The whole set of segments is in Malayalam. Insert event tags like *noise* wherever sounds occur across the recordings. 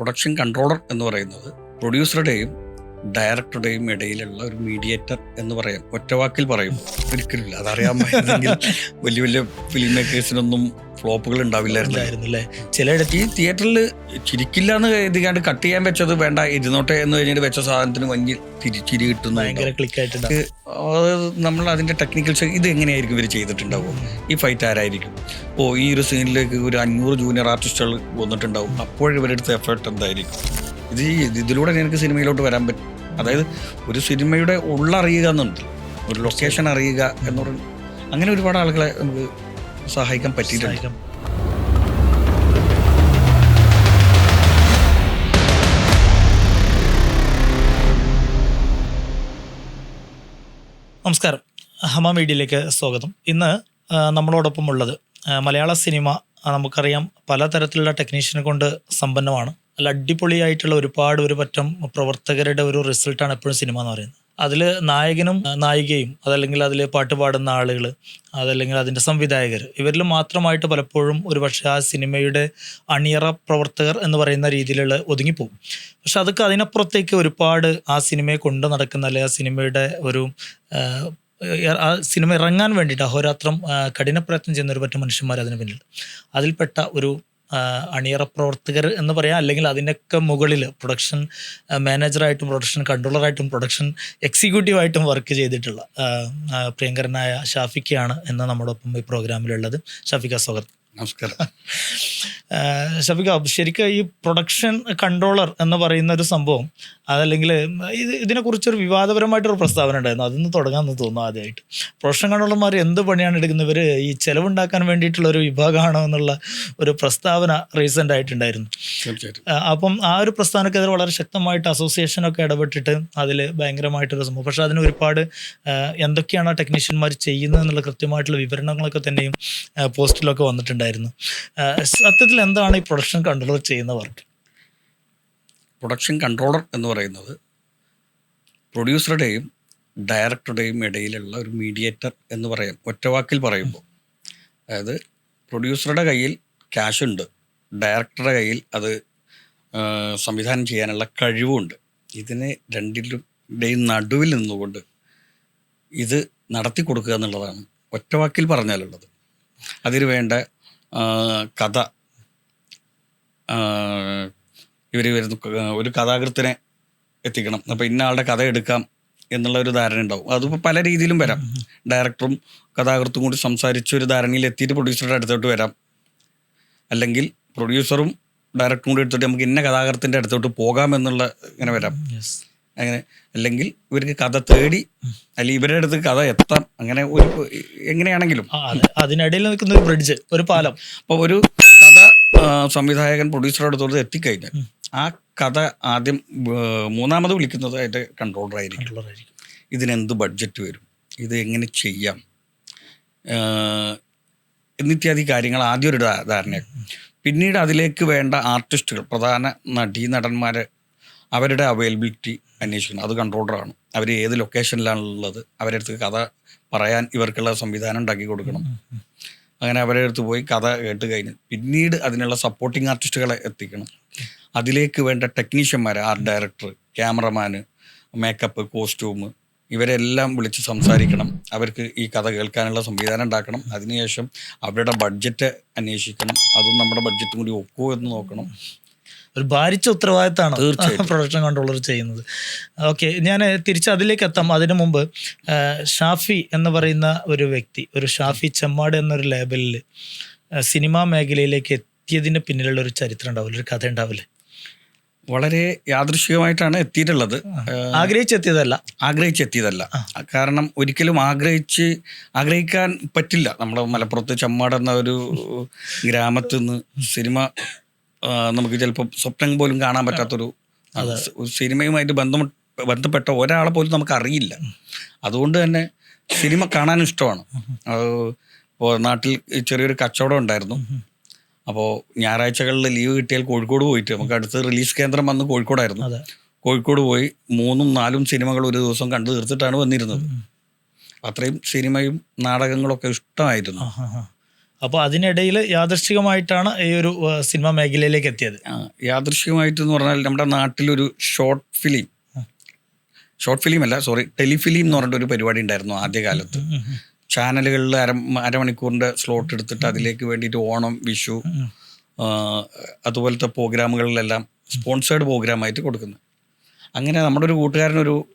പ്രൊഡക്ഷൻ കൺട്രോളർ എന്ന് പറയുന്നത് പ്രൊഡ്യൂസറുടെയും ഡയറക്ടറുടെയും ഇടയിലുള്ള ഒരു മീഡിയേറ്റർ എന്ന് പറയാം. ഒറ്റവാക്കിൽ പറയും. ഒരിക്കലില്ല അതറിയാൻ വലിയ വലിയ ഫിലിം മേക്കേഴ്സിനൊന്നും ഫ്ലോപ്പുകൾ ഉണ്ടാവില്ലായിരുന്നു ഉണ്ടായിരുന്നു അല്ലേ ചിലയിടത്ത് ഈ തിയേറ്ററിൽ ചിരിക്കില്ല എന്ന് കരുതിക്കാണ്ട് കട്ട് ചെയ്യാൻ വെച്ചത് വേണ്ട. ഇരുന്നോട്ടെ എന്ന് കഴിഞ്ഞിട്ട് വെച്ച സാധനത്തിന് വലിയ തിരിച്ചിരി ചിരി കിട്ടുന്നു അത് നമ്മൾ അതിന്റെ ടെക്നിക്കൽ ഇത് എങ്ങനെയായിരിക്കും ഇവർ ചെയ്തിട്ടുണ്ടാവും ഈ ഫൈറ്റ് ആരായിരിക്കും? ഓ ഈ ഒരു സീനിലേക്ക് ഒരു അഞ്ഞൂറ് ജൂനിയർ ആർട്ടിസ്റ്റുകൾ വന്നിട്ടുണ്ടാവും. അപ്പോൾ ഇവരെടുത്ത എഫേർട്ട് എന്തായിരിക്കും? ഇത് ഈ- ഇത് ഇതിലൂടെ എനിക്ക് സിനിമയിലോട്ട് വരാൻ പറ്റും. അതായത് ഒരു സിനിമയുടെ ഉള്ളറിയുക എന്നുണ്ട്. ഒരു ലൊക്കേഷൻ അറിയുക എന്ന് അങ്ങനെ ഒരുപാട് ആളുകളെ നമുക്ക് സഹായിക്കാൻ പറ്റിയിട്ടുണ്ട്. നമസ്കാരം. ഹമ മീഡിയയിലേക്ക് സ്വാഗതം. ഇന്ന് നമ്മളോടൊപ്പം ഉള്ളത് മലയാള സിനിമ നമുക്കറിയാം പലതരത്തിലുള്ള ടെക്നീഷ്യനെ കൊണ്ട് സമ്പന്നമാണ്. നല്ല അടിപൊളിയായിട്ടുള്ള ഒരുപാട് ഒരു പറ്റം പ്രവർത്തകരുടെ ഒരു റിസൾട്ടാണ് എപ്പോഴും സിനിമ എന്ന് പറയുന്നത്. അതിൽ നായകനും നായികയും അതല്ലെങ്കിൽ അതിൽ പാട്ട് പാടുന്ന ആളുകൾ അതല്ലെങ്കിൽ അതിന്റെ സംവിധായകർ ഇവരിൽ മാത്രമായിട്ട് പലപ്പോഴും ഒരു പക്ഷേ ആ സിനിമയുടെ അണിയറ പ്രവർത്തകർ എന്ന് പറയുന്ന രീതിയിലുള്ള ഒതുങ്ങിപ്പോകും. പക്ഷെ അതൊക്കെ അതിനപ്പുറത്തേക്ക് ഒരുപാട് ആ സിനിമയെ കൊണ്ട് നടക്കുന്ന അല്ലെങ്കിൽ ആ സിനിമയുടെ ഒരു ആ, സിനിമ ഇറങ്ങാൻ വേണ്ടിയിട്ട് അഹോരാത്രം കഠിനപ്രയത്നം കഠിന പ്രയത്നം ചെയ്യുന്ന ഒരു പറ്റം മനുഷ്യന്മാർ അതിന് പിന്നിൽ. അതിൽപ്പെട്ട ഒരു അണിയറ പ്രവർത്തകർ എന്ന് പറയാം. അല്ലെങ്കിൽ അതിനൊക്കെ മുകളിൽ പ്രൊഡക്ഷൻ മാനേജറായിട്ടും പ്രൊഡക്ഷൻ കൺട്രോളറായിട്ടും പ്രൊഡക്ഷൻ എക്സിക്യൂട്ടീവായിട്ടും വർക്ക് ചെയ്തിട്ടുള്ള പ്രിയങ്കരനായ ഷാഫിക്കയാണ് എന്ന് നമ്മുടെ ഒപ്പം ഈ പ്രോഗ്രാമിലുള്ളത് ഷാഫിക്ക സ്വാഗതം. നമസ്കാരം. ഷഫിക ശരിക്കും ഈ പ്രൊഡക്ഷൻ കൺട്രോളർ എന്ന് പറയുന്ന ഒരു സംഭവം അതല്ലെങ്കിൽ ഇത് ഇതിനെക്കുറിച്ചൊരു വിവാദപരമായിട്ടൊരു പ്രസ്താവന ഉണ്ടായിരുന്നു. അതിന്ന് തുടങ്ങാമെന്ന് തോന്നുന്നു ആദ്യമായിട്ട്. പ്രൊഡക്ഷൻ കൺട്രോളർമാർ എന്ത് പണിയാണ് എടുക്കുന്നത്? ഇവർ ഈ ചെലവുണ്ടാക്കാൻ വേണ്ടിയിട്ടുള്ള ഒരു വിഭാഗമാണോ എന്നുള്ള ഒരു പ്രസ്താവന റീസെന്റ് ആയിട്ടുണ്ടായിരുന്നു. അപ്പം ആ ഒരു പ്രസ്ഥാനക്കെതിരെ വളരെ ശക്തമായിട്ട് അസോസിയേഷനൊക്കെ ഇടപെട്ടിട്ട് അതിൽ ഭയങ്കരമായിട്ടൊരു സംഭവം. പക്ഷേ അതിന് ഒരുപാട് എന്തൊക്കെയാണ് ആ ടെക്നീഷ്യന്മാർ ചെയ്യുന്നത് എന്നുള്ള കൃത്യമായിട്ടുള്ള വിവരണങ്ങളൊക്കെ തന്നെയും പോസ്റ്റിലൊക്കെ വന്നിട്ടുണ്ടായിരുന്നു. സത്യത്തിൽ എന്താണ് ഈ പ്രൊഡക്ഷൻ കൺട്രോളർ ചെയ്യുന്ന വർക്ക് പ്രൊഡക്ഷൻ കൺട്രോളർ എന്ന് പറയുന്നത് പ്രൊഡ്യൂസറുടെയും ഡയറക്ടറുടെയും ഇടയിലുള്ള ഒരു മീഡിയേറ്റർ എന്ന് പറയാം ഒറ്റവാക്കിൽ പറയുമ്പോൾ. അതായത് പ്രൊഡ്യൂസറുടെ കയ്യിൽ ക്യാഷ് ഉണ്ട് ഡയറക്ടറുടെ കയ്യിൽ അത് സംവിധാനം ചെയ്യാനുള്ള കഴിവുമുണ്ട് ഇതിനെ രണ്ടിന്റെയും നടുവിൽ നിന്നുകൊണ്ട് ഇത് നടത്തി കൊടുക്കുക എന്നുള്ളതാണ് ഒറ്റവാക്കിൽ പറഞ്ഞാലുള്ളത്. അതിന് വേണ്ട കഥ ഇവർ വരുന്നു ഒരു കഥാകൃത്തിനെ എത്തിക്കണം. അപ്പം ഇന്ന ആളുടെ കഥ എടുക്കാം എന്നുള്ള ഒരു ധാരണ ഉണ്ടാവും. അതിപ്പോൾ പല രീതിയിലും വരാം. ഡയറക്ടറും കഥാകൃത്തും കൂടി സംസാരിച്ച് ഒരു ധാരണയിൽ എത്തിയിട്ട് പ്രൊഡ്യൂസറുടെ അടുത്തോട്ട് വരാം. അല്ലെങ്കിൽ പ്രൊഡ്യൂസറും ഡയറക്ടറും കൂടി എടുത്തിട്ട് നമുക്ക് ഇന്ന കഥാകൃത്തിന്റെ അടുത്തോട്ട് പോകാം എന്നുള്ള ഇങ്ങനെ വരാം. അങ്ങനെ അല്ലെങ്കിൽ ഇവർക്ക് കഥ തേടി അല്ലെങ്കിൽ ഇവരുടെ അടുത്ത് കഥ എത്താം. അങ്ങനെ ഒരു എങ്ങനെയാണെങ്കിലും. അതിനിടയിൽ നിൽക്കുന്ന ഒരു ബ്രിഡ്ജ് ഒരു പാലം. അപ്പോൾ ഒരു കഥ സംവിധായകൻ പ്രൊഡ്യൂസറുടെ അടുത്തോട്ട് എത്തിക്കഴിഞ്ഞാൽ ആ കഥ ആദ്യം മൂന്നാമത് വിളിക്കുന്നത് അതിന്റെ കൺട്രോളറായിരിക്കും ഇതിനെന്ത് ബഡ്ജറ്റ് വരും? ഇത് എങ്ങനെ ചെയ്യാം? എന്നിത്യാദി കാര്യങ്ങൾ ആദ്യം ഒരു ധാരണ. ധാരണയാക്കും പിന്നീട് അതിലേക്ക് വേണ്ട ആർട്ടിസ്റ്റുകൾ പ്രധാന നടീ നടന്മാരെ അവരുടെ അവൈലബിലിറ്റി അന്വേഷിക്കണം. അത് കൺട്രോളറാണ് അവർ ഏത് ലൊക്കേഷനിലാണുള്ളത് അവരുടെ അടുത്ത് കഥ പറയാൻ ഇവർക്കുള്ള സംവിധാനം ഉണ്ടാക്കി കൊടുക്കണം. അങ്ങനെ അവരുടെ അടുത്ത് പോയി കഥ കേട്ട് കഴിഞ്ഞ് പിന്നീട് അതിനുള്ള സപ്പോർട്ടിങ് ആർട്ടിസ്റ്റുകളെ എത്തിക്കണം. അതിലേക്ക് വേണ്ട ടെക്നീഷ്യന്മാർ art director cameraman makeup costume ഇവരെല്ലാം വിളിച്ച് സംസാരിക്കണം. അവർക്ക് ഈ കഥ കേൾക്കാനുള്ള സംവിധാനം ഉണ്ടാക്കണം. അതിനുശേഷം അവരുടെ ബഡ്ജറ്റ് അന്വേഷിക്കണം. അതും നമ്മുടെ ബഡ്ജറ്റും കൂടി ഒക്കുമോ എന്ന് നോക്കണം. ഒരു ഭാരിച്ച ഉത്തരവാദിത്തമാണ്. പ്രൊഡക്ഷൻ കൺട്രോളർ ചെയ്യുന്നത്. ഓക്കെ ഞാൻ തിരിച്ച് അതിലേക്ക് എത്താം. അതിനു മുമ്പ് ഷാഫി എന്ന് പറയുന്ന ഒരു വ്യക്തി ഒരു ഷാഫി ചെമ്മാട് എന്നൊരു ലേബലിൽ സിനിമാ മേഖലയിലേക്ക് എത്തിയതിന് പിന്നിലുള്ള ഒരു ചരിത്രം ഉണ്ടാവില്ല? ഒരു കഥ ഉണ്ടാവില്ലേ? വളരെ യാദൃശികമായിട്ടാണ് എത്തിയിട്ടുള്ളത്. ആഗ്രഹിച്ചെത്തിയതല്ല. ആഗ്രഹിച്ചെത്തിയതല്ല. കാരണം ഒരിക്കലും ആഗ്രഹിച്ച് ആഗ്രഹിക്കാൻ പറ്റില്ല. നമ്മുടെ മലപ്പുറത്ത് ചമ്മാട് എന്ന ഒരു ഗ്രാമത്തിൽ നിന്ന് സിനിമ നമുക്ക് ചിലപ്പോൾ സ്വപ്നം പോലും കാണാൻ പറ്റാത്തൊരു സിനിമയുമായിട്ട് ബന്ധം ബന്ധപ്പെട്ട ഒരാളെ പോലും നമുക്ക് അറിയില്ല. അതുകൊണ്ട് തന്നെ സിനിമ കാണാൻ ഇഷ്ടമാണ്. ഇപ്പോൾ നാട്ടിൽ ചെറിയൊരു കച്ചവടം ഉണ്ടായിരുന്നു. അപ്പോൾ ഞായറാഴ്ചകളിൽ ലീവ് കിട്ടിയാൽ കോഴിക്കോട് പോയിട്ട് നമുക്ക് അടുത്ത് റിലീസ് കേന്ദ്രം വന്ന് കോഴിക്കോടായിരുന്നു. കോഴിക്കോട് പോയി മൂന്നും നാലും സിനിമകൾ ഒരു ദിവസം കണ്ടു തീർത്തിട്ടാണ് വന്നിരുന്നത്. അത്രയും സിനിമയും നാടകങ്ങളൊക്കെ ഇഷ്ടമായിരുന്നു. അപ്പോൾ അതിനിടയിൽ യാദൃശികമായിട്ടാണ് ഈ ഒരു സിനിമ മേഖലയിലേക്ക് എത്തിയത്. യാദൃശികമായിട്ട് എന്ന് പറഞ്ഞാൽ നമ്മുടെ നാട്ടിലൊരു ഷോർട്ട് ഫിലിം. ഷോർട്ട് ഫിലിം അല്ല സോറി ടെലിഫിലിം എന്ന് പറഞ്ഞിട്ട് ഒരു പരിപാടി ഉണ്ടായിരുന്നു ആദ്യകാലത്ത്. ചാനലുകളിൽ അര അരമണിക്കൂറിന്റെ സ്ലോട്ട് എടുത്തിട്ട് അതിലേക്ക് വേണ്ടിയിട്ട് ഓണം വിഷു അതുപോലത്തെ പ്രോഗ്രാമുകളിലെല്ലാം സ്പോൺസേഡ് പ്രോഗ്രാമായിട്ട് കൊടുക്കുന്നത് അങ്ങനെ നമ്മുടെ ഒരു കൂട്ടുകാരനൊരു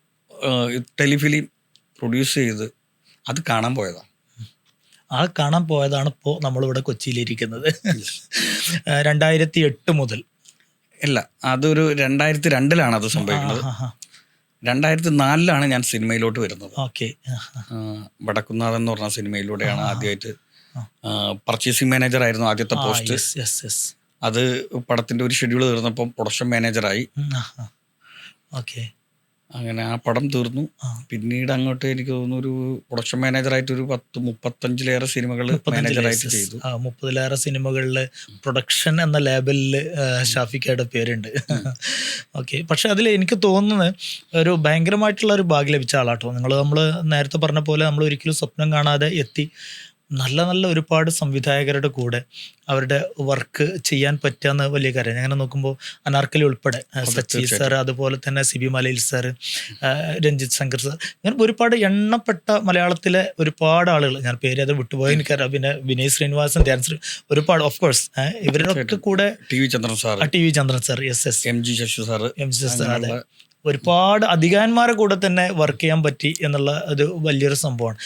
ടെലിഫിലിം പ്രൊഡ്യൂസ് ചെയ്ത് അത് കാണാൻ പോയതാണ്. ആ കാണാൻ പോയതാണ് ഇപ്പോൾ നമ്മളിവിടെ കൊച്ചിയിലിരിക്കുന്നത്. രണ്ടായിരത്തി എട്ട് മുതൽ. ഇല്ല അതൊരു രണ്ടായിരത്തി രണ്ടിലാണ് അത് സംഭവിക്കുന്നത്. രണ്ടായിരത്തി നാലിലാണ് ഞാൻ സിനിമയിലോട്ട് വരുന്നത്. ഓക്കെ. വടക്കുന്നാഥൻ എന്ന് പറഞ്ഞ സിനിമയിലൂടെയാണ് ആദ്യമായിട്ട് പർച്ചേസിംഗ് മാനേജർ ആയിരുന്നു ആദ്യത്തെ പോസ്റ്റ് അത് പടത്തിന്റെ ഒരു ഷെഡ്യൂൾ തീർന്നപ്പോൾ പ്രൊഡക്ഷൻ മാനേജറായി ഓക്കെ. അങ്ങനെ ആ പടം തീർന്നു. പിന്നീട് അങ്ങോട്ട് എനിക്ക് തോന്നുന്നു ഒരു പ്രൊഡക്ഷൻ മാനേജറായിട്ട് ഒരു പത്ത് മുപ്പത്തഞ്ചിലേറെ സിനിമകൾ മാനേജറായിട്ട് ചെയ്തു. മുപ്പതിലേറെ സിനിമകളിൽ പ്രൊഡക്ഷൻ എന്ന ലേബലിൽ ഷാഫിക്കയുടെ പേരുണ്ട്. ഓക്കെ പക്ഷെ അതിൽ എനിക്ക് തോന്നുന്നത് ഒരു ഭയങ്കരമായിട്ടുള്ള ഒരു ഭാഗ്യം ലഭിച്ച ആളാട്ടോ. നിങ്ങൾ നമ്മൾ നേരത്തെ പറഞ്ഞ പോലെ നമ്മൾ ഒരിക്കലും സ്വപ്നം കാണാതെ എത്തി നല്ല നല്ല ഒരുപാട് സംവിധായകരുടെ കൂടെ അവരുടെ വർക്ക് ചെയ്യാൻ പറ്റാന്ന് വലിയ കാര്യം അങ്ങനെ നോക്കുമ്പോൾ അനാർക്കലി ഉൾപ്പെടെ സച്ചി സാർ അതുപോലെ തന്നെ C B Malayil sir Ranjith Shankar sir ഇങ്ങനെ ഒരുപാട് എണ്ണപ്പെട്ട മലയാളത്തിലെ ഒരുപാട് ആളുകൾ ഞാൻ പേര് അത് വിട്ടുപോയി എനിക്കറിയാം. പിന്നെ വിനയ് ശ്രീനിവാസൻ ധ്യാൻ ശ്രീ ഒരുപാട് ഓഫ് കോഴ്സ് ഇവരുടെ ഒക്കെ കൂടെ T V Chandran sir T V Chandran sir S S M G ശശു sir M G sir അതെ. ഒരുപാട് അധികാരന്മാരെ കൂടെ തന്നെ വർക്ക് ചെയ്യാൻ പറ്റി എന്നുള്ള ഒരു വലിയൊരു സംഭവമാണ്.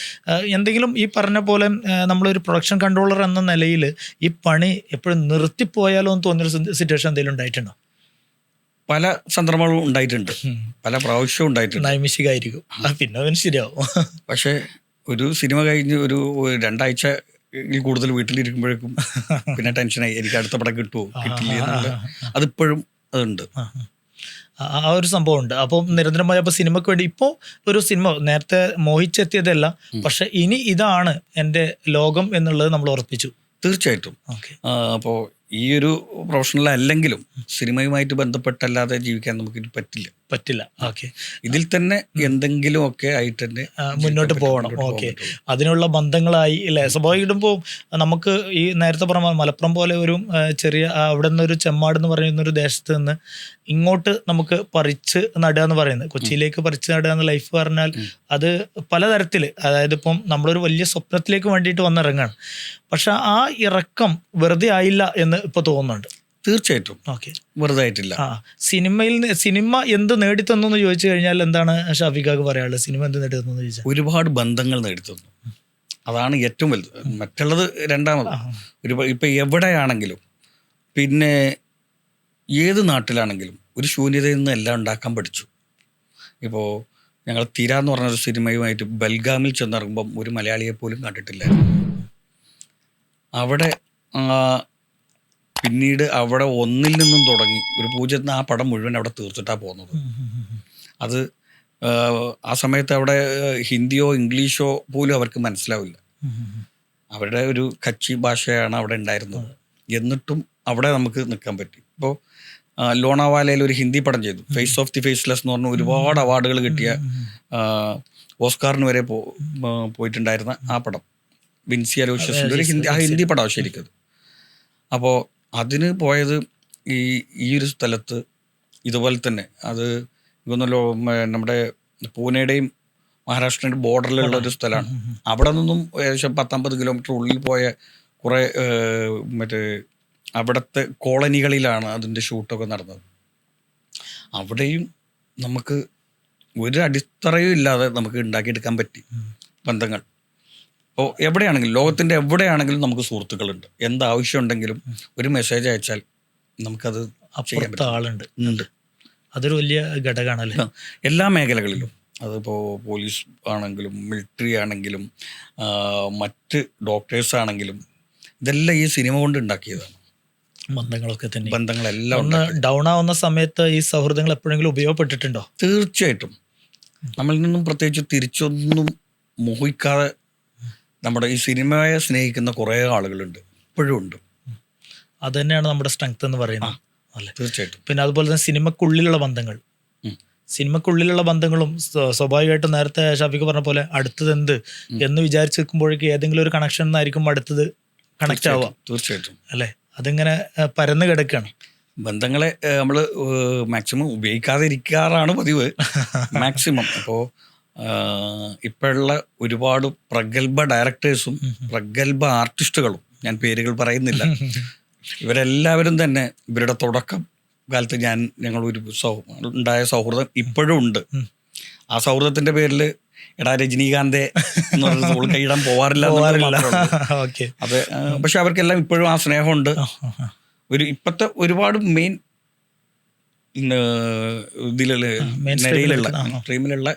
എന്തെങ്കിലും ഈ പറഞ്ഞ പോലെ നമ്മളൊരു പ്രൊഡക്ഷൻ കൺട്രോളർ എന്ന നിലയിൽ ഈ പണി എപ്പോഴും നിർത്തിപ്പോയാലോ എന്ന് തോന്നിയൊരു സിറ്റുവേഷൻ എന്തെങ്കിലും ഉണ്ടായിട്ടുണ്ടോ? പല സന്ദർഭങ്ങളും ഉണ്ടായിട്ടുണ്ട്. പല പ്രാവശ്യവും ഉണ്ടായിട്ടുണ്ട്. നൈമിഷികമായിരിക്കും ആ, പിന്നെ അവന് ശരിയാവും. പക്ഷേ ഒരു സിനിമ കഴിഞ്ഞ് ഒരു രണ്ടാഴ്ച കൂടുതൽ വീട്ടിലിരിക്കുമ്പോഴേക്കും *laughs* പിന്നെ ടെൻഷനായി എനിക്ക് അടുത്ത പടം കിട്ടുമോ കിട്ടില്ല അതിപ്പോഴും അതുണ്ട്. ആ, ഒരു സംഭവം ഉണ്ട് അപ്പൊ നിരന്തരമായ അപ്പോൾ സിനിമയ്ക്ക് വേണ്ടി ഇപ്പോൾ ഒരു സിനിമ നേരത്തെ മോഹിച്ചെത്തിയതല്ല. പക്ഷെ ഇനി ഇതാണ് എന്റെ ലോകം എന്നുള്ളത് നമ്മൾ ഉറപ്പിച്ചു. തീർച്ചയായിട്ടും. അപ്പോ അപ്പോൾ ഈ ഒരു പ്രൊഫഷണൽ അല്ലെങ്കിലും സിനിമയുമായിട്ട് ബന്ധപ്പെട്ടല്ലാതെ ജീവിക്കാൻ നമുക്ക് ഇനി പറ്റില്ല. പറ്റില്ല. ഓക്കെ. ഇതിൽ തന്നെ എന്തെങ്കിലും ഒക്കെ ആയിട്ട് തന്നെ മുന്നോട്ട് പോകണം. ഓക്കെ. അതിനുള്ള ബന്ധങ്ങളായി അല്ലേ ഇടുമ്പോൾ നമുക്ക് ഈ നേരത്തെ പറഞ്ഞ മലപ്പുറം പോലെ ഒരു ചെറിയ അവിടെ നിന്ന് ഒരു ചെമ്മാട് എന്ന് പറയുന്ന ഒരു ദേശത്ത് നിന്ന് ഇങ്ങോട്ട് നമുക്ക് പറിച്ച് നടുക എന്ന് പറയുന്നത്. കൊച്ചിയിലേക്ക് പറിച്ച് നടുക എന്ന ലൈഫ് പറഞ്ഞാൽ അത് പലതരത്തിൽ അതായത് ഇപ്പം നമ്മളൊരു വലിയ സ്വപ്നത്തിലേക്ക് വേണ്ടിയിട്ട് വന്നിറങ്ങാണ്. പക്ഷെ ആ ഇറക്കം വെറുതെ ആയില്ല എന്ന് ഇപ്പൊ തോന്നുന്നുണ്ട്. തീർച്ചയായിട്ടും. ഓക്കെ. വെറുതെ ആയിട്ടില്ല സിനിമയിൽ സിനിമ എന്ത് നേടിത്തന്നു എന്ന് ചോദിച്ചു കഴിഞ്ഞാൽ എന്താണ് ഷാഫിഖാക്ക് പറയാനുള്ളത്? സിനിമ എന്ത് നേടിത്തന്നു എന്ന് ചോദിച്ചാൽ? ഒരുപാട് ബന്ധങ്ങൾ നേടിത്തന്നു. അതാണ് ഏറ്റവും വലുത്. മറ്റുള്ളത് രണ്ടാമത്. ഒരു ഇപ്പൊ എവിടെയാണെങ്കിലും പിന്നെ ഏത് നാട്ടിലാണെങ്കിലും ഒരു ശൂന്യതയിൽ നിന്ന് എല്ലാം ഉണ്ടാക്കാൻ പഠിച്ചു. ഇപ്പോൾ ഞങ്ങൾ തിര എന്ന് പറഞ്ഞൊരു സിനിമയുമായിട്ട് ബൽഗാമിൽ ചെന്നിറങ്ങുമ്പം ഒരു മലയാളിയെ പോലും കണ്ടിട്ടില്ലായിരുന്നു. അവിടെ പിന്നീട് അവിടെ ഒന്നിൽ നിന്നും തുടങ്ങി. ഒരു പൂജ്യത്തിൽ നിന്ന് ആ പടം മുഴുവൻ അവിടെ തീർത്തിട്ടാണ് പോകുന്നത്. അത് ആ, സമയത്ത് അവിടെ ഹിന്ദിയോ ഇംഗ്ലീഷോ പോലും അവർക്ക് മനസ്സിലാവില്ല. അവരുടെ ഒരു കച്ചി ഭാഷയാണ് അവിടെ ഉണ്ടായിരുന്നത്. എന്നിട്ടും അവിടെ നമുക്ക് നിൽക്കാൻ പറ്റി. ഇപ്പോൾ ലോണാവാലയിൽ ഒരു ഹിന്ദി പടം ചെയ്തു. ഫേസ് ഓഫ് ദി ഫേസ്ലെസ് എന്ന് പറഞ്ഞ ഒരുപാട് അവാർഡുകൾ കിട്ടിയ ഓസ്കാറിന് വരെ പോയിട്ടുണ്ടായിരുന്ന ആ പടം. വിൻസി അലോഷ്യസിന്റെ ഒരു ഹിന്ദി ആ ഹിന്ദി പടമാണ് ശരിക്കത്. അപ്പോൾ അതിന് പോയത് ഈ ഈ ഒരു സ്ഥലത്ത് ഇതുപോലെ തന്നെ. അത് ഇതൊന്നല്ലോ നമ്മുടെ പൂനെയുടെയും മഹാരാഷ്ട്രയുടെ ബോർഡറിലുള്ള ഒരു സ്ഥലമാണ്. അവിടെ നിന്നും ഏകദേശം പത്തമ്പത് കിലോമീറ്റർ ഉള്ളിൽ പോയ കുറേ മറ്റേ അവിടുത്തെ കോളനികളിലാണ് അതിന്റെ ഷൂട്ടൊക്കെ നടന്നത്. അവിടെയും നമുക്ക് ഒരു അടിത്തറയും ഇല്ലാതെ നമുക്ക് ഉണ്ടാക്കിയെടുക്കാൻ പറ്റി ബന്ധങ്ങൾ. അപ്പോൾ എവിടെയാണെങ്കിലും ലോകത്തിന്റെ എവിടെയാണെങ്കിലും നമുക്ക് സുഹൃത്തുക്കളുണ്ട്. എന്ത് ഉണ്ടെങ്കിലും ഒരു മെസ്സേജ് അയച്ചാൽ നമുക്കത് അപ്പുറത്തെ ആളുണ്ട്. ഉണ്ട്. അതൊരു വലിയ ഘടകമാണല്ലോ എല്ലാ മേഖലകളിലും. അതിപ്പോൾ പോലീസ് ആണെങ്കിലും മിലിറ്ററി ആണെങ്കിലും മറ്റ് ഡോക്ടേഴ്സ് ആണെങ്കിലും ഇതെല്ലാം ഈ സിനിമ കൊണ്ട് ഉണ്ടാക്കിയതാണ്. ബന്ധങ്ങളൊക്കെ തന്നെ. ബന്ധങ്ങളെല്ലാം ഒന്ന് ഡൗൺ ആവുന്ന സമയത്ത് ഈ സൗഹൃദങ്ങൾ എപ്പോഴെങ്കിലും ഉപയോഗപ്പെട്ടിട്ടുണ്ടോ? തീർച്ചയായിട്ടും. നമ്മളിൽ നിന്നും പ്രത്യേകിച്ച് തിരിച്ചൊന്നും മോഹിക്കാതെ നമ്മുടെ ഈ സിനിമയെ സ്നേഹിക്കുന്ന കുറേ ആളുകളുണ്ട്. ഇപ്പോഴും ഉണ്ട്. അത് തന്നെയാണ് നമ്മുടെ സ്ട്രെങ്ത് എന്ന് പറയുന്നത്. അല്ലേ? തീർച്ചയായിട്ടും. പിന്നെ അതുപോലെ തന്നെ സിനിമക്കുള്ളിലുള്ള ബന്ധങ്ങൾ. സിനിമക്കുള്ളിലുള്ള ബന്ധങ്ങളും സ്വ- സ്വാഭാവികമായിട്ടും നേരത്തെ ഷാഫിക്ക് പറഞ്ഞ പോലെ അടുത്തത് എന്ത് എന്ന് വിചാരിച്ച് നിൽക്കുമ്പോഴേക്ക് ഏതെങ്കിലും ഒരു കണക്ഷൻ ആയിരിക്കും അടുത്തത് കണക്ട് ആവുക. തീർച്ചയായിട്ടും. അല്ലേ? അതിങ്ങനെ പരന്നു പരന്ന് കിടക്കുകയാണ്. ബന്ധങ്ങളെ നമ്മൾ മാക്സിമം ഉപയോഗിക്കാതിരിക്കാറാണ് പതിവ്. *laughs* മാക്സിമം അപ്പോൾ ഇപ്പോഴുള്ള ഒരുപാട് പ്രഗത്ഭ ഡയറക്ടേഴ്സും പ്രഗത്ഭ ആർട്ടിസ്റ്റുകളും ഞാൻ പേരുകൾ പറയുന്നില്ല. ഇവരെല്ലാവരും തന്നെ ഇവരുടെ തുടക്കം കാലത്ത് ഞാൻ ഞങ്ങൾ ഒരു സൗ ഉണ്ടായ സൗഹൃദം ഇപ്പോഴും ഉണ്ട്. ആ സൗഹൃദത്തിന്റെ പേരിൽ എടാ രജനീകാന്തെ എന്ന് പറഞ്ഞ് നമ്മൾ കൈയിടാൻ പോവാറില്ല. *laughs* അത് പക്ഷെ അവർക്കെല്ലാം ഇപ്പോഴും ആ സ്നേഹമുണ്ട്. ഒരു ഇപ്പോഴത്തെ ഒരുപാട് മെയിൻ ഇതിലുള്ള. സ്ട്രീമിലുള്ള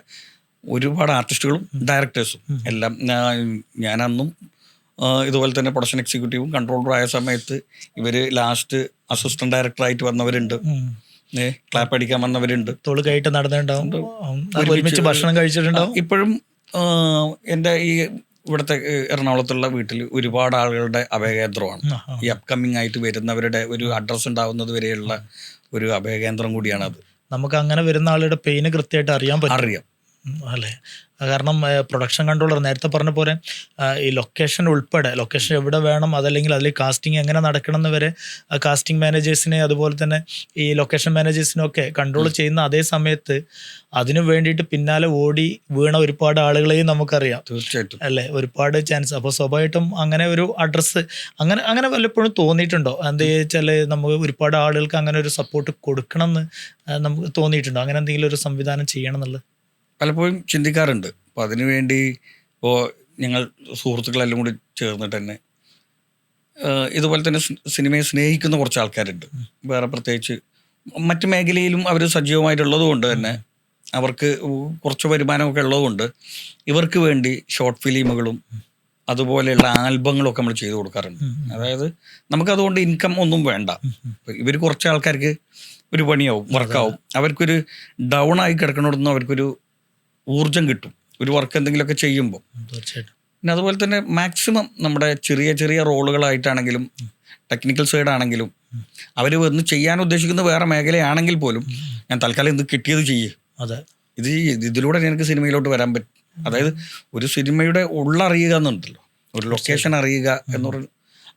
ഒരുപാട് ആർട്ടിസ്റ്റുകളും ഡയറക്ടേഴ്സും എല്ലാം. ഞാൻ- ഞാനന്നും ഇതുപോലെ തന്നെ പ്രൊഡക്ഷൻ എക്സിക്യൂട്ടീവും കൺട്രോളറും ആയ സമയത്ത് ഇവർ ലാസ്റ്റ് അസിസ്റ്റന്റ് ഡയറക്ടറായിട്ട് വന്നവരുണ്ട്. ക്ലാപ്പ് അടിക്കാൻ വന്നവരുണ്ട്. നടന്നിട്ടുണ്ടാവും. ഭക്ഷണം കഴിച്ചിട്ടുണ്ടാവും. ഇപ്പോഴും എന്റെ എന്റെ ഈ ഇവിടുത്തെ എറണാകുളത്തുള്ള വീട്ടിൽ ഒരുപാട് ആളുകളുടെ അഭയകേന്ദ്രമാണ്. ഈ അപ്കമിങ് ആയിട്ട് വരുന്നവരുടെ ഒരു അഡ്രസ്സ് ഉണ്ടാവുന്നത് വരെയുള്ള ഒരു അഭയകേന്ദ്രം കൂടിയാണ് അത് നമുക്ക് അങ്ങനെ വരുന്ന ആളുടെ പെയിന് കൃത്യമായിട്ട് അറിയാൻ പറ്റും. അറിയാം. അല്ലേ? കാരണം പ്രൊഡക്ഷൻ കൺട്രോളർ നേരത്തെ പറഞ്ഞ പോലെ ഈ ലൊക്കേഷൻ ഉൾപ്പെടെ ലൊക്കേഷൻ എവിടെ വേണം അതല്ലെങ്കിൽ അതിൽ കാസ്റ്റിംഗ് എങ്ങനെ നടക്കണം എന്ന് വരെ കാസ്റ്റിംഗ് മാനേജേഴ്സിനെ അതുപോലെ തന്നെ ഈ ലൊക്കേഷൻ മാനേജേഴ്സിനൊക്കെ കൺട്രോൾ ചെയ്യുന്ന അതേ സമയത്ത് അതിനു വേണ്ടിയിട്ട് പിന്നാലെ ഓടി വീണ ഒരുപാട് ആളുകളെയും നമുക്കറിയാം. തീർച്ചയായിട്ടും. അല്ലേ? ഒരുപാട് ചാൻസ് അപ്പോൾ സ്വാഭാവികമായിട്ടും അങ്ങനെ ഒരു അഡ്രസ്സ് അങ്ങനെ അങ്ങനെ വല്ലപ്പോഴും തോന്നിയിട്ടുണ്ടോ? എന്താ വെച്ചാൽ നമുക്ക് ഒരുപാട് ആളുകൾക്ക് അങ്ങനെ ഒരു സപ്പോർട്ട് കൊടുക്കണം എന്ന് നമുക്ക് തോന്നിയിട്ടുണ്ടോ? അങ്ങനെ എന്തെങ്കിലും ഒരു സംവിധാനം ചെയ്യണം എന്നുള്ളത്? പലപ്പോഴും ചിന്തിക്കാറുണ്ട്. അപ്പോൾ അതിനുവേണ്ടി ഇപ്പോൾ ഞങ്ങൾ സുഹൃത്തുക്കളെല്ലാം കൂടി ചേർന്നിട്ട് തന്നെ ഇതുപോലെ തന്നെ സിനിമയെ സ്നേഹിക്കുന്ന കുറച്ച് ആൾക്കാരുണ്ട്. വേറെ പ്രത്യേകിച്ച് മറ്റു മേഖലയിലും അവർ സജീവമായിട്ടുള്ളത് കൊണ്ട് തന്നെ അവർക്ക് കുറച്ച് വരുമാനമൊക്കെ ഉള്ളതുകൊണ്ട് ഇവർക്ക് വേണ്ടി ഷോർട്ട് ഫിലിമുകളും അതുപോലെയുള്ള ആൽബങ്ങളൊക്കെ നമ്മൾ ചെയ്തു കൊടുക്കാറുണ്ട്. അതായത് നമുക്കതുകൊണ്ട് ഇൻകം ഒന്നും വേണ്ട. ഇവർ കുറച്ച് ആൾക്കാർക്ക് ഒരു പണിയാവും വർക്കാവും. അവർക്കൊരു ഡൗൺ ആയി കിടക്കണോടൊന്നും അവർക്കൊരു ഊർജം കിട്ടും. ഒരു വർക്ക് എന്തെങ്കിലുമൊക്കെ ചെയ്യുമ്പോൾ തീർച്ചയായിട്ടും. പിന്നെ അതുപോലെ തന്നെ മാക്സിമം നമ്മുടെ ചെറിയ ചെറിയ റോളുകളായിട്ടാണെങ്കിലും ടെക്നിക്കൽ സൈഡ് ആണെങ്കിലും അവർ വന്ന് ചെയ്യാൻ ഉദ്ദേശിക്കുന്ന വേറെ മേഖലയാണെങ്കിൽ പോലും ഞാൻ തൽക്കാലം ഇത് കിട്ടിയത് ചെയ്യേ. അതെ. ഇത്. ഇതിലൂടെ എനിക്ക് സിനിമയിലോട്ട് വരാൻ പറ്റും അതായത് ഒരു സിനിമയുടെ ഉള്ളറിയുക എന്നുണ്ടല്ലോ. ഒരു ലൊക്കേഷൻ അറിയുക എന്ന് പറഞ്ഞ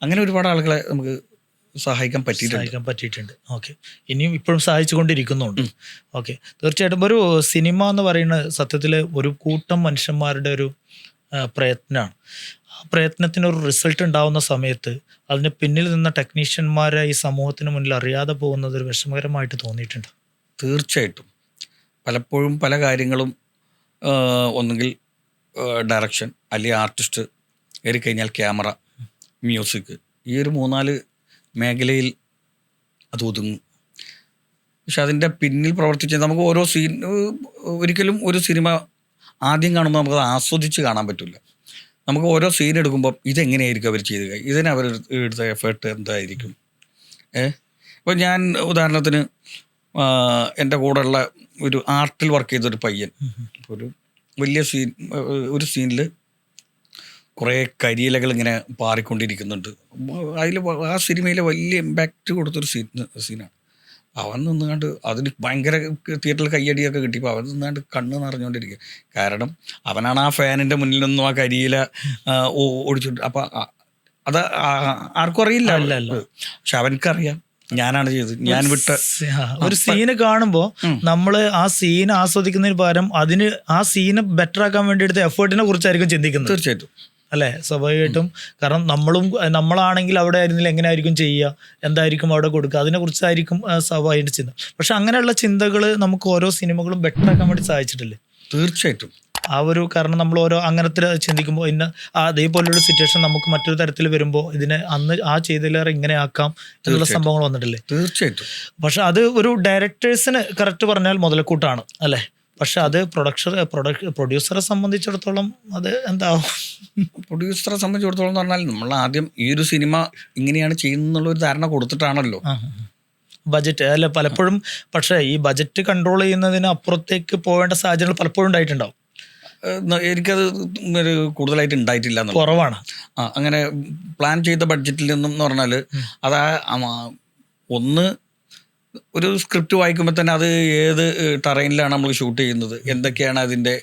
അങ്ങനെ ഒരുപാട് ആളുകളെ നമുക്ക് സഹായിക്കാൻ സഹായിക്കാൻ പറ്റിയിട്ടുണ്ട്. ഓക്കെ ഇനിയും ഇപ്പോഴും സഹായിച്ചുകൊണ്ടിരിക്കുന്നുണ്ട്. ഓക്കെ തീർച്ചയായിട്ടും ഒരു സിനിമ എന്ന് പറയുന്നത് സത്യത്തിൽ ഒരു കൂട്ടം മനുഷ്യന്മാരുടെ ഒരു പ്രയത്നമാണ്. ആ പ്രയത്നത്തിന് ഒരു റിസൾട്ട് ഉണ്ടാവുന്ന സമയത്ത് അതിന് പിന്നിൽ നിന്ന ടെക്നീഷ്യന്മാരെ ഈ സമൂഹത്തിന് മുന്നിൽ അറിയാതെ പോകുന്നത് ഒരു വിഷമകരമായിട്ട് തോന്നിയിട്ടുണ്ട്. തീർച്ചയായിട്ടും. പലപ്പോഴും പല കാര്യങ്ങളും ഒന്നുകിൽ ഡയറക്ഷൻ അല്ലെങ്കിൽ ആർട്ടിസ്റ്റ് കയറി കഴിഞ്ഞാൽ ക്യാമറ മ്യൂസിക് ഈ ഒരു മൂന്നാൽ മേഖലയിൽ അത് ഒതുങ്ങും. പക്ഷെ അതിന്റെ പിന്നിൽ പ്രവർത്തിച്ച് നമുക്ക് ഓരോ സീൻ ഒരിക്കലും ഒരു സിനിമ ആദ്യം കാണുമ്പോൾ നമുക്കത് ആസ്വദിച്ച് കാണാൻ പറ്റില്ല. നമുക്ക് ഓരോ സീൻ എടുക്കുമ്പോൾ ഇതെങ്ങനെയായിരിക്കും അവർ ചെയ്തത്? ഇതിന് അവർ എടുത്ത എഫേർട്ട് എന്തായിരിക്കും? ഏ? ഇപ്പോൾ ഞാൻ ഉദാഹരണത്തിന് എന്റെ കൂടെയുള്ള ഒരു ആർട്ടിൽ വർക്ക് ചെയ്തൊരു പയ്യൻ. ഒരു വലിയ സീൻ ഒരു സീനിൽ കുറേ കരിയിലകൾ ഇങ്ങനെ പാറിക്കൊണ്ടിരിക്കുന്നുണ്ട്. അതിൽ ആ സിനിമയിലെ വലിയ ഇമ്പാക്റ്റ് കൊടുത്തൊരു സീൻ സീനാണ്. അവൻ നിന്നുകൊണ്ട് അതിന് ഭയങ്കര തിയേറ്ററിൽ കയ്യടിയൊക്കെ കിട്ടിയപ്പോൾ അവൻ നിന്നാണ്ട് കണ്ണ് നിറഞ്ഞുകൊണ്ടിരിക്കുക കാരണം അവനാണ് ആ ഫാനിന്റെ മുന്നിൽ നിന്നും ആ കരിയില ഓടിച്ചോണ്ട് അപ്പം അത് ആർക്കും അറിയില്ല. പക്ഷെ അവനക്കറിയാം ഞാനാണ് ചെയ്തത്. ഞാൻ വിട്ട ഒരു സീന് കാണുമ്പോൾ നമ്മൾ ആ സീൻ ആസ്വദിക്കുന്നതിന് പകരം അതിന് ആ സീന് ബെറ്റർ ആക്കാൻ വേണ്ടി എടുത്ത എഫേർട്ടിനെ കുറിച്ചായിരിക്കും ചിന്തിക്കുന്നത്. തീർച്ചയായിട്ടും. അല്ലേ? സ്വാഭാവികമായിട്ടും. കാരണം നമ്മളും നമ്മളാണെങ്കിൽ അവിടെ ആയിരുന്നില്ല എങ്ങനെയായിരിക്കും ചെയ്യുക? എന്തായിരിക്കും അവിടെ കൊടുക്കുക? അതിനെ കുറിച്ചായിരിക്കും ആ, സ്വാഭാവികമായിട്ട് ചിന്ത. പക്ഷെ അങ്ങനെയുള്ള ചിന്തകൾ നമുക്ക് ഓരോ സിനിമകളും ബെറ്റർ ആക്കാൻ വേണ്ടി സാധിച്ചിട്ടില്ലേ? തീർച്ചയായിട്ടും. ആ ഒരു കാരണം നമ്മൾ ഓരോ അങ്ങനത്തെ ചിന്തിക്കുമ്പോൾ ഇന്ന അതേപോലെയുള്ള സിറ്റുവേഷൻ നമുക്ക് മറ്റൊരു തരത്തിൽ വരുമ്പോൾ ഇതിനെ അന്ന് ആ ചെയ്തതിലേറെ ഇങ്ങനെ ആക്കാം എന്നുള്ള സംഭവങ്ങൾ വന്നിട്ടില്ലേ? തീർച്ചയായിട്ടും. പക്ഷെ അത് ഒരു ഡയറക്ടേഴ്സിന് കറക്റ്റ് പറഞ്ഞാൽ മുതലക്കൂട്ടാണ് അല്ലേ? പക്ഷെ അത് പ്രൊഡക്ഷൻ പ്രൊഡക്ട് പ്രൊഡ്യൂസറെ സംബന്ധിച്ചിടത്തോളം അത് എന്താവും? പ്രൊഡ്യൂസറെ സംബന്ധിച്ചിടത്തോളം എന്ന് പറഞ്ഞാൽ നമ്മൾ ആദ്യം ഈ ഒരു സിനിമ ഇങ്ങനെയാണ് ചെയ്യുന്നുള്ള ഒരു ധാരണ കൊടുത്തിട്ടാണല്ലോ. ബജറ്റ് അല്ല പലപ്പോഴും പക്ഷേ ഈ ബജറ്റ് കൺട്രോൾ ചെയ്യുന്നതിന് അപ്പുറത്തേക്ക് പോകേണ്ട സാഹചര്യങ്ങൾ പലപ്പോഴും ഉണ്ടായിട്ടുണ്ടാവും. എനിക്കത് കൂടുതലായിട്ട് ഉണ്ടായിട്ടില്ല കുറവാണ്. ആ അങ്ങനെ പ്ലാൻ ചെയ്ത ബഡ്ജറ്റിൽ നിന്നും എന്ന് പറഞ്ഞാൽ അത് ഒന്ന് ഒരു സ്ക്രിപ്റ്റ് വായിക്കുമ്പോൾ തന്നെ അത് ഏത് ടറൈനിലാണ് നമ്മൾ ഷൂട്ട് ചെയ്യുന്നത് എന്തൊക്കെയാണ് അതിന്റെ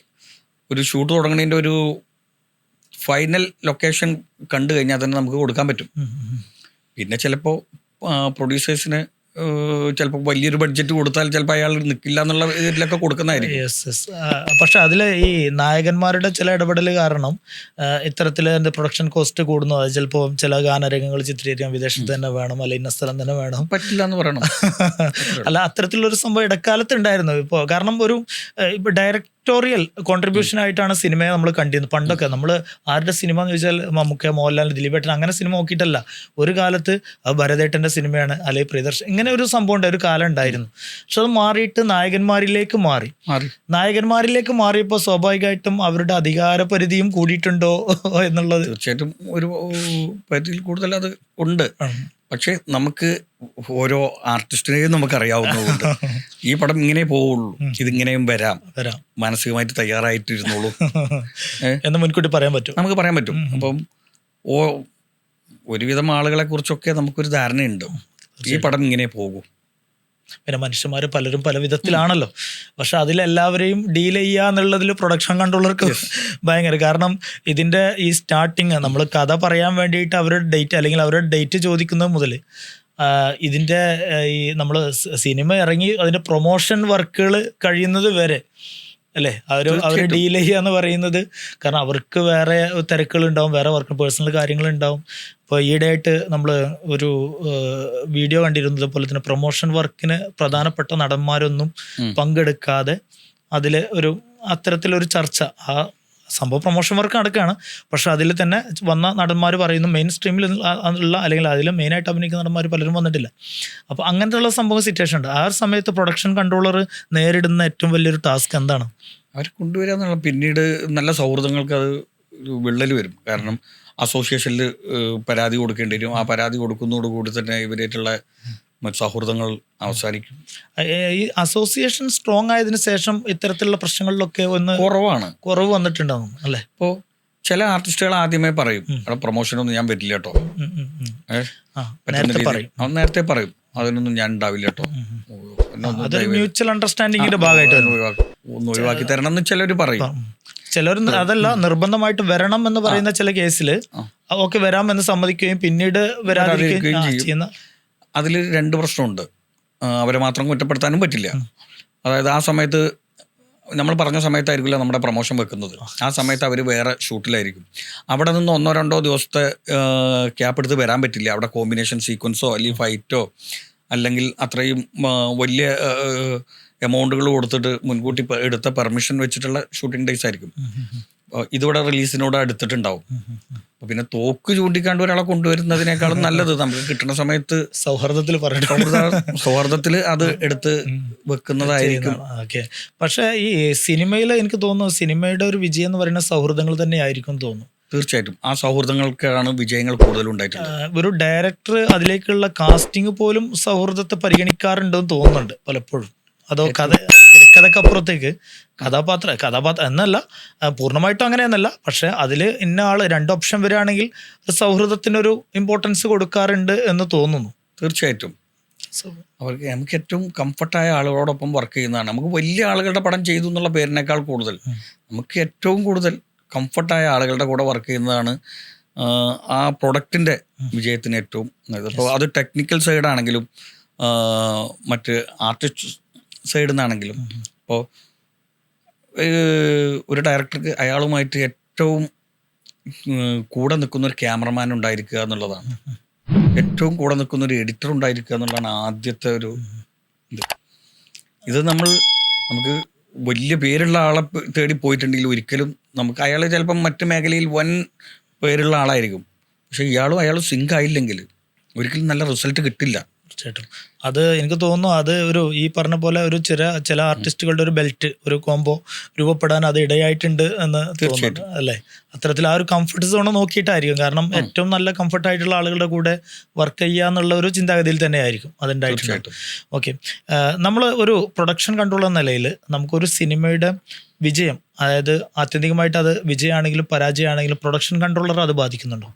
ഒരു ഷൂട്ട് തുടങ്ങുന്നതിന്റെ ഒരു ഫൈനൽ ലൊക്കേഷൻ കണ്ടു കഴിഞ്ഞാൽ തന്നെ നമുക്ക് കൊടുക്കാൻ പറ്റും. പിന്നെ ചിലപ്പോൾ പ്രൊഡ്യൂസേഴ്സിന് ചിലപ്പോൾ വലിയൊരു ബഡ്ജറ്റ് കൊടുത്താൽ ചിലപ്പോൾ അയാൾ നിൽക്കില്ല എന്നുള്ള ഇതിലൊക്കെ കൊടുക്കുന്നതായിരിക്കും. യെസ് യെസ് പക്ഷെ അതിൽ ഈ നായകന്മാരുടെ ചില ഇടപെടൽ കാരണം ഇത്തരത്തിൽ എന്റെ പ്രൊഡക്ഷൻ കോസ്റ്റ് കൂടുന്നു. അത് ചിലപ്പോൾ ചില ഗാനരംഗങ്ങൾ ചിത്രീകരിക്കാൻ വിദേശത്ത് തന്നെ വേണം അല്ല ഇന്ന സ്ഥലം തന്നെ വേണം. പറ്റില്ല എന്ന് പറയണം. *laughs* അല്ല അത്തരത്തിലൊരു സംഭവം ഇടക്കാലത്ത് ഉണ്ടായിരുന്നു. ഇപ്പോൾ കാരണം ഒരു ഇപ്പോൾ ഇപ്പൊ ഡയറക്ടോറിയൽ കോൺട്രിബ്യൂഷൻ ആയിട്ടാണ് സിനിമയെ നമ്മൾ കണ്ടിരുന്നത്. പണ്ടൊക്കെ നമ്മൾ ആരുടെ സിനിമ എന്ന് ചോദിച്ചാൽ മമ്മൂക്ക മോഹൻലാൽ ദിലീപേട്ടൻ അങ്ങനെ സിനിമ നോക്കിയിട്ടല്ല. ഒരു കാലത്ത് ഭരതേട്ടന്റെ സിനിമയാണ് അല്ലെങ്കിൽ പ്രിയദർശൻ ഇങ്ങനെ ഒരു സംഭവം ഉണ്ട് ഒരു കാലം ഉണ്ടായിരുന്നു. പക്ഷെ അത് മാറിയിട്ട് നായകന്മാരിലേക്ക് മാറി. നായകന്മാരിലേക്ക് മാറിയപ്പോൾ സ്വാഭാവികമായിട്ടും അവരുടെ അധികാര പരിധിയും കൂടിയിട്ടുണ്ടോ എന്നുള്ളത് തീർച്ചയായിട്ടും ഒരു പരിധിയിൽ കൂടുതൽ അത് ഉണ്ട്. പക്ഷേ നമുക്ക് ഓരോ ആർട്ടിസ്റ്റിനെയും നമുക്ക് അറിയാവുന്നതുകൊണ്ട് ഈ പടം ഇങ്ങനെ പോവുള്ളൂ. ഇതിങ്ങനെയും വരാം. വരാം. മാനസികമായിട്ട് തയ്യാറായിട്ടിരുന്നോളൂ. *laughs* ഏ? എന്ന് മുൻകൂട്ടി പറയാൻ പറ്റും. നമുക്ക് പറയാൻ പറ്റും. അപ്പം ഓ ഒരുവിധം ആളുകളെ കുറിച്ചൊക്കെ നമുക്കൊരു ധാരണയുണ്ട്. ഈ പടം ഇങ്ങനെ പോകും. പിന്നെ മനുഷ്യന്മാർ പലരും പല വിധത്തിലാണല്ലോ. പക്ഷെ അതിലെല്ലാവരെയും ഡീൽ ചെയ്യുക എന്നുള്ളതിൽ പ്രൊഡക്ഷൻ കൺട്രോളർക്ക് ഭയങ്കര. കാരണം ഇതിന്റെ ഈ സ്റ്റാർട്ടിങ് നമ്മൾ കഥ പറയാൻ വേണ്ടിയിട്ട് അവരുടെ ഡേറ്റ് അല്ലെങ്കിൽ അവരുടെ ഡേറ്റ് ചോദിക്കുന്നത് മുതൽ ഇതിന്റെ ഈ നമ്മൾ സിനിമ ഇറങ്ങി അതിന്റെ പ്രൊമോഷൻ വർക്കുകൾ കഴിയുന്നത് വരെ അല്ലേ? അവർ അവർ ഡീൽ ചെയ്യുക എന്ന് പറയുന്നത് കാരണം അവർക്ക് വേറെ തിരക്കുകളുണ്ടാവും വേറെ വർക്ക് പേഴ്സണൽ കാര്യങ്ങളുണ്ടാവും. ഇപ്പോൾ ഈയിടെയായിട്ട് നമ്മൾ ഒരു വീഡിയോ കണ്ടിരുന്നത് പോലെ തന്നെ പ്രൊമോഷൻ വർക്കിന് പ്രധാനപ്പെട്ട നടന്മാരൊന്നും പങ്കെടുക്കാതെ അതിൽ ഒരു അത്തരത്തിലൊരു ചർച്ച ആ സംഭവം പ്രൊമോഷൻ വർക്ക് നടക്കുകയാണ് പക്ഷെ അതിൽ തന്നെ വന്ന നടന്മാർ പറയുന്നു മെയിൻ സ്ട്രീമിൽ ഉള്ള അല്ലെങ്കിൽ അതിൽ മെയിനായിട്ട് അഭിനയിക്കുന്ന നടന്മാർ പലരും വന്നിട്ടില്ല. അപ്പോൾ അങ്ങനത്തെ സംഭവം സിറ്റുവേഷൻ ഉണ്ട്. ആ സമയത്ത് പ്രൊഡക്ഷൻ കൺട്രോളർ നേരിടുന്ന ഏറ്റവും വലിയൊരു ടാസ്ക് എന്താണ്? അവർ കൊണ്ടുവരിക എന്നുള്ള പിന്നീട് നല്ല സൗഹൃദങ്ങൾക്ക് അത് വിള്ളൽ വരും. കാരണം അസോസിയേഷനിൽ പരാതി കൊടുക്കേണ്ടി വരും. ആ പരാതി കൊടുക്കുന്നതോടുകൂടി തന്നെ ഇവരായിട്ടുള്ള മറ്റ് സൗഹൃദങ്ങൾ അവസാനിക്കും. ഈ അസോസിയേഷൻ സ്ട്രോങ് ആയതിനു ശേഷം ഇത്തരത്തിലുള്ള പ്രശ്നങ്ങളിലൊക്കെ ഒന്ന് കുറവാണ്. കുറവ് വന്നിട്ടുണ്ടാവും അല്ലേ? ഇപ്പോൾ ചില ആർട്ടിസ്റ്റുകൾ ആദ്യമേ പറയും അവിടെ പ്രൊമോഷനൊന്നും ഞാൻ വരില്ല കേട്ടോ നേരത്തെ. പറയും. അവൻ നേരത്തെ പറയും അതിനൊന്നും ഞാൻ ഉണ്ടാവില്ല കേട്ടോ ഒന്ന് അതൊരു ദയവായി- മ്യൂച്വൽ അണ്ടർസ്റ്റാൻഡിങ്ങിന്റെ ഭാഗമായിട്ട് ഒന്ന് ഒഴിവാക്കി- തരണം എന്ന് ചിലർ പറയും. ചിലർ അതല്ല നിർബന്ധമായിട്ട് വരണം എന്ന് പറയുന്ന ചില കേസിൽ. ഓക്കെ വരാം എന്ന് സമ്മതിക്കുകയും പിന്നീട് വരാതിരിക്കുകയും. ചെയ്യുന്ന അതിൽ രണ്ട് പ്രശ്നമുണ്ട്. അവരെ മാത്രം കുറ്റപ്പെടുത്താനും പറ്റില്ല. അതായത് ആ സമയത്ത് നമ്മൾ പറഞ്ഞ സമയത്തായിരിക്കില്ല നമ്മുടെ പ്രൊമോഷൻ വെക്കുന്നത്. ആ സമയത്ത് അവർ വേറെ ഷൂട്ടിലായിരിക്കും. അവിടെ നിന്ന് ഒന്നോ രണ്ടോ ദിവസത്തെ ക്യാപ്പ് എടുത്ത് വരാൻ പറ്റില്ല. അവിടെ കോമ്പിനേഷൻ സീക്വൻസോ അല്ലെങ്കിൽ ഫൈറ്റോ അല്ലെങ്കിൽ അത്രയും വലിയ എമൗണ്ടുകൾ കൊടുത്തിട്ട് മുൻകൂട്ടി എടുത്ത പെർമിഷൻ വെച്ചിട്ടുള്ള ഷൂട്ടിംഗ് ഡേയ്സ് ആയിരിക്കും. ഇതിവിടെ റിലീസിനോട് അടുത്തിട്ടുണ്ടാവും. അപ്പൊ പിന്നെ തോക്ക് ചൂണ്ടിക്കാണ്ട് ഒരാളെ കൊണ്ടുവരുന്നതിനേക്കാളും നല്ലത്. നമുക്ക് കിട്ടുന്ന സമയത്ത് സൗഹൃദത്തിൽ പറയട്ടെ സൗഹൃദത്തിൽ അത് എടുത്ത് വെക്കുന്നതായിരിക്കും. ഓക്കെ. പക്ഷേ ഈ സിനിമയിൽ എനിക്ക് തോന്നുന്നു സിനിമയുടെ ഒരു വിജയം എന്ന് പറയുന്ന സൗഹൃദങ്ങൾ തന്നെ ആയിരിക്കും തോന്നുന്നു. തീർച്ചയായിട്ടും. ആ സൗഹൃദങ്ങൾക്കാണ് വിജയങ്ങൾ കൂടുതൽ ഉണ്ടായിട്ടുള്ളത്. ഒരു ഡയറക്ടർ അതിലേക്കുള്ള കാസ്റ്റിംഗ് പോലും സൗഹൃദത്തെ പരിഗണിക്കാറുണ്ടെന്ന് തോന്നുന്നുണ്ട് പലപ്പോഴും. അതോ കഥ തിരക്കഥക്കപ്പുറത്തേക്ക് കഥാപാത്ര കഥാപാത്രം എന്നല്ല പൂർണമായിട്ടും അങ്ങനെയെന്നല്ല പക്ഷെ അതിൽ ഇന്ന ആൾ രണ്ട് ഓപ്ഷൻ വരികയാണെങ്കിൽ സൗഹൃദത്തിനൊരു ഇമ്പോർട്ടൻസ് കൊടുക്കാറുണ്ട് എന്ന് തോന്നുന്നു. തീർച്ചയായിട്ടും. അവർക്ക് നമുക്ക് ഏറ്റവും കംഫർട്ടായ ആളുകളോടൊപ്പം വർക്ക് ചെയ്യുന്നതാണ്. നമുക്ക് വലിയ ആളുകളുടെ പടം ചെയ്തു എന്നുള്ള പേരിനേക്കാൾ കൂടുതൽ നമുക്ക് ഏറ്റവും കൂടുതൽ കംഫർട്ടായ ആളുകളുടെ കൂടെ വർക്ക് ചെയ്യുന്നതാണ് ആ, പ്രൊഡക്റ്റിന്റെ വിജയത്തിന് ഏറ്റവും അപ്പോൾ അത് ടെക്നിക്കൽ സൈഡാണെങ്കിലും മറ്റ് ആർട്ടിസ്റ്റ് സൈഡിൽ നിന്നാണെങ്കിലും അപ്പോൾ ഒരു ഡയറക്ടർക്ക് അയാളുമായിട്ട് ഏറ്റവും കൂടെ നിൽക്കുന്ന ഒരു ക്യാമറമാൻ ഉണ്ടായിരിക്കുക എന്നുള്ളതാണ്. ഏറ്റവും കൂടെ നിൽക്കുന്ന ഒരു എഡിറ്റർ ഉണ്ടായിരിക്കുക എന്നുള്ളതാണ് ആദ്യത്തെ ഒരു ഇത്. ഇത് നമ്മൾ നമുക്ക് വലിയ പേരുള്ള ആളെ തേടി പോയിട്ടുണ്ടെങ്കിൽ ഒരിക്കലും നമുക്ക് അയാൾ ചിലപ്പം മറ്റു മേഖലയിൽ വൻ പേരുള്ള ആളായിരിക്കും. പക്ഷെ ഇയാളും അയാളും സിങ്ക് ആയില്ലെങ്കിൽ ഒരിക്കലും നല്ല റിസൾട്ട് കിട്ടില്ല. തീർച്ചയായിട്ടും. അത് എനിക്ക് തോന്നുന്നു അത് ഒരു ഈ പറഞ്ഞ പോലെ ഒരു ചില ചില ആർട്ടിസ്റ്റുകളുടെ ഒരു ബെൽറ്റ് ഒരു കോംബോ രൂപപ്പെടാൻ അത് ഇടയായിട്ടുണ്ട് എന്ന് തോന്നുന്നു അല്ലേ? അത്തരത്തിൽ ആ ഒരു കംഫർട്ട് സോൺ നോക്കിയിട്ടായിരിക്കും. കാരണം ഏറ്റവും നല്ല കംഫർട്ട് ആയിട്ടുള്ള ആളുകളുടെ കൂടെ വർക്ക് ചെയ്യുക എന്നുള്ള ഒരു ചിന്താഗതിയിൽ തന്നെ ആയിരിക്കും അതുണ്ടായിട്ടുണ്ട് ഓക്കെ നമ്മൾ ഒരു പ്രൊഡക്ഷൻ കൺട്രോൾ എന്ന നിലയിൽ നമുക്കൊരു സിനിമയുടെ വിജയം അതായത് ആത്യന്തികമായിട്ട് അത് വിജയമാണെങ്കിലും പരാജയമാണെങ്കിലും പ്രൊഡക്ഷൻ കൺട്രോളർ അത് ബാധിക്കുന്നുണ്ടോ?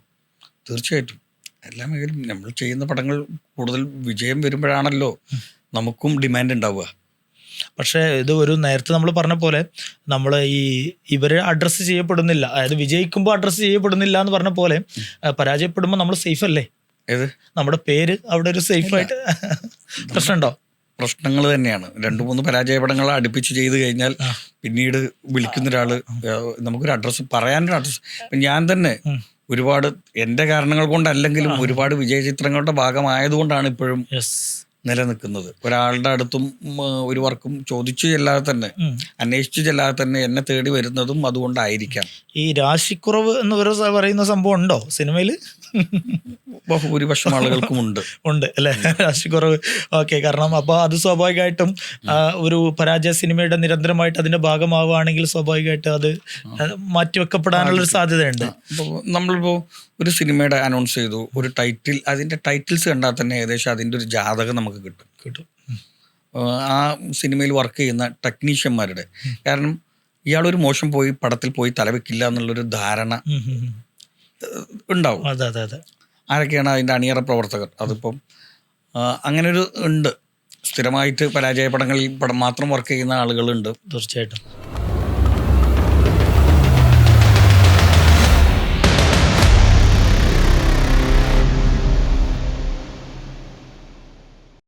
തീർച്ചയായിട്ടും. എല്ലാ മേഖലയും നമ്മൾ ചെയ്യുന്ന പടങ്ങൾ കൂടുതൽ വിജയം വരുമ്പോഴാണല്ലോ നമുക്കും ഡിമാൻഡ് ഉണ്ടാവുക. പക്ഷേ ഇത് ഒരു നേരത്തെ നമ്മൾ പറഞ്ഞ പോലെ നമ്മൾ ഈ ഇവരെ അഡ്രസ്സ് ചെയ്യപ്പെടുന്നില്ല. അതായത് വിജയിക്കുമ്പോൾ അഡ്രസ്സ് ചെയ്യപ്പെടുന്നില്ല എന്ന് പറഞ്ഞ പോലെ പരാജയപ്പെടുമ്പോൾ നമ്മൾ സേഫ് അല്ലേ? ഏത്? നമ്മുടെ പേര് അവിടെ ഒരു സേഫ് ആയിട്ട് *laughs* പ്രശ്നമുണ്ടോ? പ്രശ്നങ്ങൾ തന്നെയാണ്. രണ്ടു മൂന്ന് പരാജയപടങ്ങൾ അടുപ്പിച്ച് ചെയ്ത് കഴിഞ്ഞാൽ പിന്നീട് വിളിക്കുന്ന ഒരാൾ ഏഹ്, നമുക്കൊരു അഡ്രസ്സ് പറയാനൊരു അഡ്രസ്സ് ഞാൻ തന്നെ. ഒരുപാട് എന്റെ കാരണങ്ങൾ കൊണ്ടല്ലെങ്കിലും ഒരുപാട് വിജയ ചിത്രങ്ങളുടെ ഭാഗമായതുകൊണ്ടാണ് ഇപ്പോഴും യെസ് നിലനിൽക്കുന്നത്. ഒരാളുടെ അടുത്തും ഒരു വർക്കും ചോദിച്ചു ചെല്ലാതെ തന്നെ. അന്വേഷിച്ചു ചെല്ലാതെ തന്നെ എന്നെ തേടി വരുന്നതും അതുകൊണ്ടായിരിക്കാം. ഈ രാശിക്കുറവ് എന്ന് പറയുന്ന സംഭവം ഉണ്ടോ സിനിമയിൽ ബഹുഭൂരിപക്ഷം ആളുകൾക്കും ഉണ്ട്. ഉണ്ട് അല്ലെ? രാശിക്കുറവ്. ഓക്കെ കാരണം അപ്പോൾ അത് സ്വാഭാവികമായിട്ടും ഒരു പരാജയ സിനിമയുടെ നിരന്തരമായിട്ട് അതിന്റെ ഭാഗമാവുകയാണെങ്കിൽ സ്വാഭാവികമായിട്ട് അത് മാറ്റിവെക്കപ്പെടാനുള്ള ഒരു സാധ്യതയുണ്ട്. നമ്മളിപ്പോ ഒരു സിനിമയുടെ അനൗൺസ് ചെയ്തു ഒരു ടൈറ്റിൽ അതിന്റെ ടൈറ്റിൽസ് കണ്ടാൽ തന്നെ ഏകദേശം അതിന്റെ ഒരു ജാതകം നമുക്ക് കിട്ടും കിട്ടും. ആ സിനിമയിൽ വർക്ക് ചെയ്യുന്ന ടെക്നീഷ്യന്മാരുടെ കാരണം ഇയാളൊരു മോശം പോയി പടത്തിൽ പോയി തലവെക്കില്ല എന്നുള്ളൊരു ധാരണ. ഉണ്ടാവും. അതെ അതെ അതെ. ആരൊക്കെയാണ് അതിന്റെ അണിയറ പ്രവർത്തകർ? അതിപ്പം അങ്ങനൊരു ഉണ്ട്. സ്ഥിരമായിട്ട് പരാജയ പടങ്ങളിൽ പടം മാത്രം വർക്ക് ചെയ്യുന്ന ആളുകളുണ്ട്. തീർച്ചയായിട്ടും.